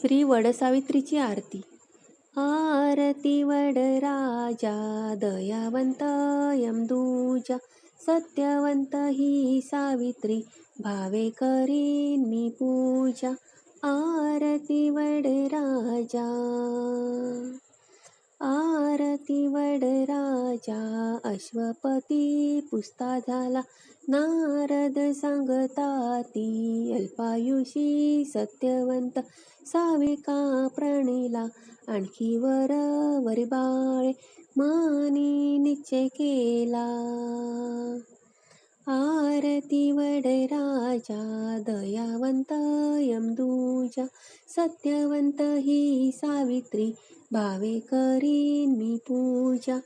श्री वडसावित्रीची आरती. आरती वडराजा दयावंत यमदूजा सत्यवंत ही सावित्री भावे करीन मी पूजा. आरती वडराजा. आरती वडराजा अश्वपती पुस्ता झाला. नारद सांगताती अल्पायुषी सत्यवंत. साविका प्रणिला आणखी वर वरिबाळे मानी निश्चय केला. वडराजा दयावंत यमदूजा सत्यवंत ही सावित्री भावे करीन मी पूजा.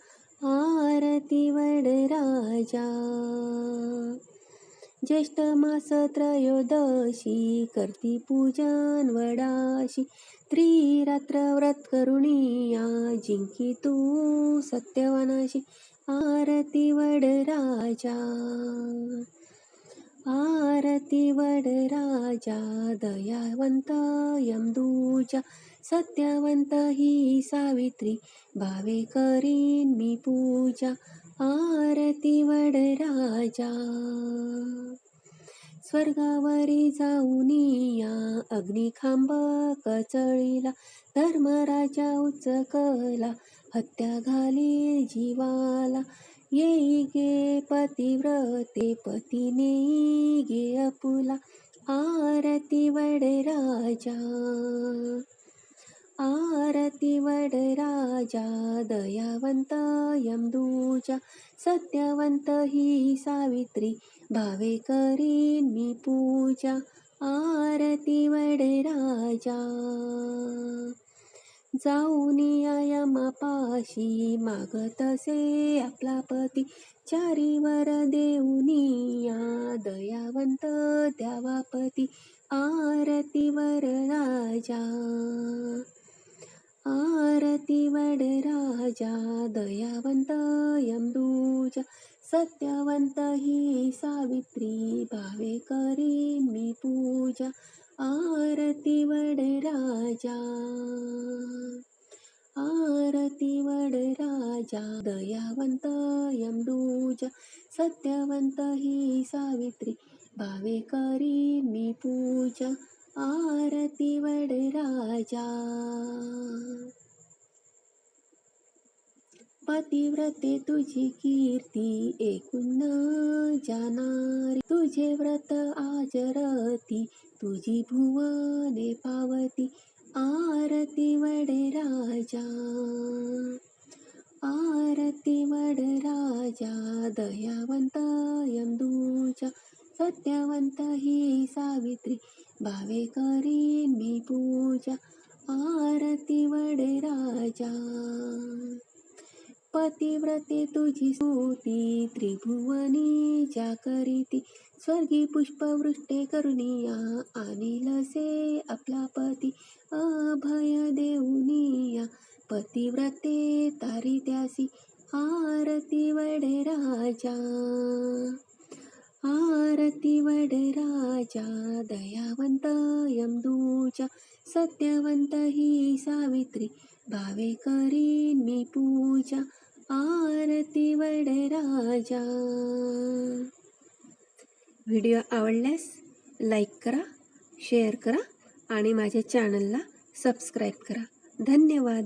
आरती वडराजा ज्येष्ठ मास त्रयोदशी करती पूजन वडाशी. त्रिरात्र व्रत करुणिया जिंकी तू सत्यवनाशी. आरती वडराजा आरती वडराजा दयावंत यमदूजा सत्यवंत ही सावित्री भावे करीन मी पूजा आरती वडराजा स्वर्गावरी जाऊनिया अग्निखांब कचळीला धर्मराजा उचकला हत्या घाली जीवाला. येई गे पतिव्रते पतीने गे अपुला आरती वडराजा आरती वडराजा दयावंत यमदूजा सत्यवंत ही सावित्री भावे करीन मी पूजा. आरती वडराजा जाऊन आया अशी मागतसे आपला पती? चारीवर देऊनिया दयावंत द्यावा पती. आरती वरराजा आरती वडराजा दयावंत यमदूजा. सत्यवंत ही सावित्री भावे करीन मी पूजा. आरती वडराजा आरती वडराजा दयावंत यमदूजा सत्यवंत ही सावित्री भावे करीन मी पूजा आरती वडराजा पतिव्रते तुझी कीर्ती एकूण जाणार तुझे व्रत आजरती तुझी भुवने पावती आरती वडराजा आरती वडराजा दयावंत यमदूजा सत्यवंत ही सावित्री भावे करीन मी पूजा आरती वडराजा पतिव्रते तुझी स्तुती त्रिभुवनी ज्या करीती. स्वर्गी पुष्पवृष्टे करुनिया आणिलसे आपला पती. अभय देऊनिया पतिव्रते तारी त्यासी. आरती वडे राजा. आरती वडराजा दयावंत यमदूजा सत्यवंत ही सावित्री भावे करीन मी पूजा आरती वडराजा व्हिडिओ आवडल्यास लाईक करा शेअर करा आणि माझ्या चॅनलला सबस्क्राईब करा. धन्यवाद.